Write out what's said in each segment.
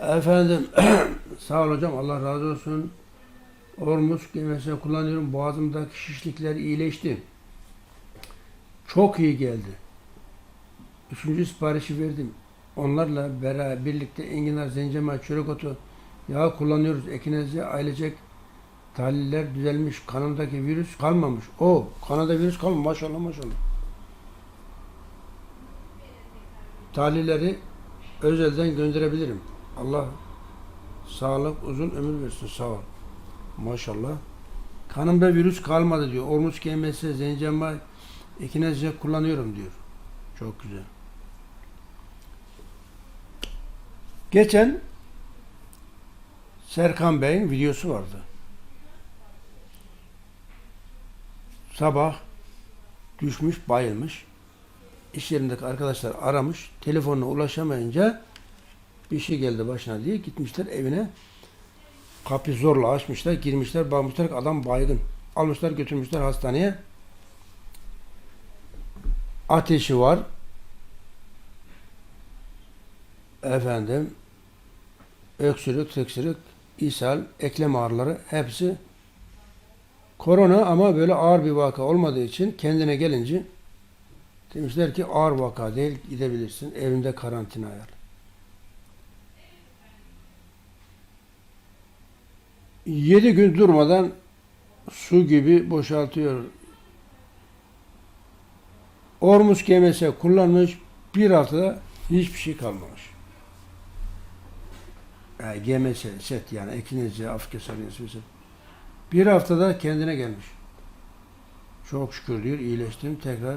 Efendim sağ ol hocam Allah razı olsun. Ormus gemesini kullanıyorum. Boğazımdaki şişlikler iyileşti. Çok iyi geldi. Üçüncü siparişi verdim. Onlarla beraber birlikte enginar, zencefil, çörek otu yağı kullanıyoruz. Ekinezi, ailecek tahliller düzelmiş. Kanımdaki virüs kalmamış. O kanada virüs kalmamış. Maşallah maşallah. Tahlilleri özelden gönderebilirim. Allah sağlık uzun ömür versin. Sağ ol. Maşallah. Kanımda virüs kalmadı diyor. Ormuz kelimesi, zencefil, ekinezce kullanıyorum diyor. Çok güzel. Geçen Serkan Bey'in videosu vardı. Sabah düşmüş, bayılmış. İş yerindeki arkadaşlar aramış. Telefonuna ulaşamayınca bir şey geldi başına diye gitmişler evine. Kapıyı zorla açmışlar, girmişler, bakmışlar ki adam baygın. Almışlar götürmüşler hastaneye. Ateşi var. Efendim öksürük, tıksırık, ishal, eklem ağrıları hepsi korona ama böyle ağır bir vaka olmadığı için kendine gelince demişler ki ağır vaka değil gidebilirsin evinde karantina ayar. Yedi gün durmadan su gibi boşaltıyor. Ormus kemese kullanmış bir haftada hiçbir şey kalmamış. Yani GMS, set yani ekinizce, Afrika sarıncası mesela. Bir haftada kendine gelmiş. Çok şükür diyor, iyileştim, tekrar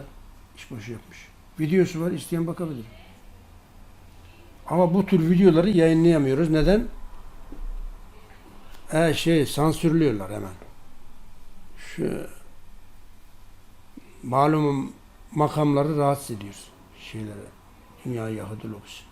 işbaşı yapmış. Videosu var, isteyen bakabilir. Ama bu tür videoları yayınlayamıyoruz. Neden? E şey, sansürlüyorlar hemen. Şu malum makamları rahatsız ediyoruz. Şeylere. Dünya Yahudi lobisi.